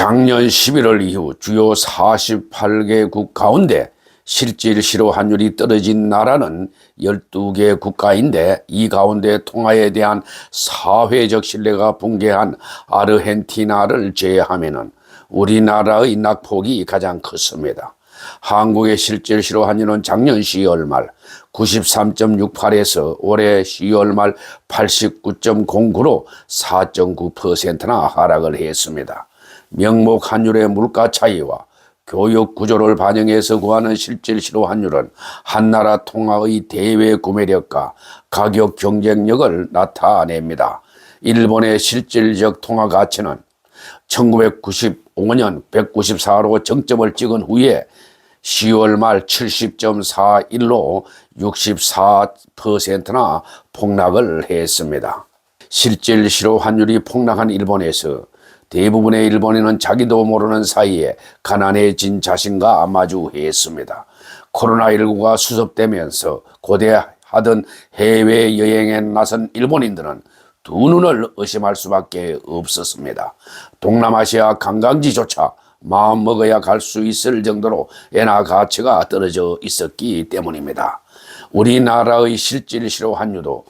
작년 11월 이후 주요 48개국 가운데 실질 실효 환율이 떨어진 나라는 12개 국가인데 이 가운데 통화에 대한 사회적 신뢰가 붕괴한 아르헨티나를 제외하면은 우리나라의 낙폭이 가장 컸습니다. 한국의 실질 실효 환율은 작년 12월 말 93.68에서 올해 12월 말 89.09로 4.9%나 하락을 했습니다. 명목 환율의 물가 차이와 교육 구조를 반영해서 구하는 실질 실효 환율은 한나라 통화의 대외 구매력과 가격 경쟁력을 나타냅니다. 일본의 실질적 통화 가치는 1995년 194로 정점을 찍은 후에 10월 말 70.41로 64%나 폭락을 했습니다. 실질 실효 환율이 폭락한 일본에서 대부분의 일본인은 자기도 모르는 사이에 가난해진 자신과 마주했습니다. 코로나19가 수습되면서 고대하던 해외여행에 나선 일본인들은 두 눈을 의심할 수밖에 없었습니다. 동남아시아 관광지조차 마음 먹어야 갈 수 있을 정도로 엔화 가치가 떨어져 있었기 때문입니다. 우리나라의 실질 실효 환율도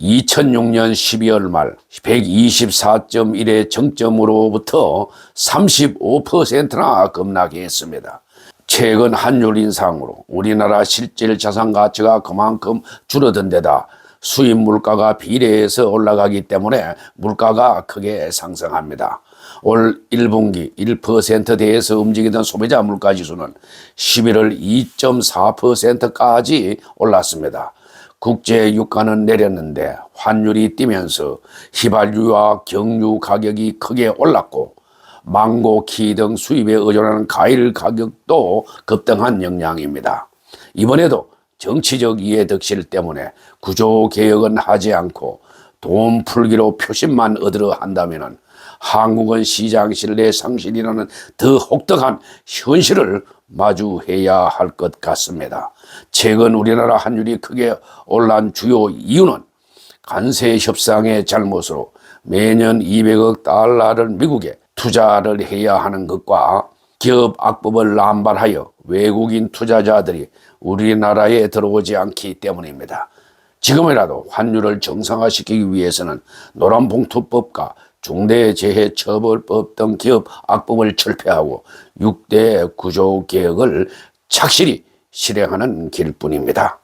2006년 12월 말 124.1의 정점으로부터 35%나 급락했습니다. 최근 환율 인상으로 우리나라 실질 자산 가치가 그만큼 줄어든 데다 수입 물가가 비례해서 올라가기 때문에 물가가 크게 상승합니다. 올 1분기 1%대에서 움직이던 소비자 물가 지수는 11월 2.4%까지 올랐습니다. 국제 유가는 내렸는데 환율이 뛰면서 휘발유와 경유 가격이 크게 올랐고 망고, 키 등 수입에 의존하는 과일 가격도 급등한 영향입니다. 이번에도 정치적 이해득실 때문에 구조 개혁은 하지 않고 돈 풀기로 표심만 얻으려 한다면 한국은 시장 신뢰 상실이라는 더 혹독한 현실을 마주해야 할 것 같습니다. 최근 우리나라 환율이 크게 올란 주요 이유는 관세 협상의 잘못으로 매년 200억 달러를 미국에 투자를 해야 하는 것과 기업 악법을 남발하여 외국인 투자자들이 우리나라에 들어오지 않기 때문입니다. 지금이라도 환율을 정상화시키기 위해서는 노란봉투법과 중대재해처벌법 등 기업 악법을 철폐하고 6대 구조개혁을 착실히 실행하는 길뿐입니다.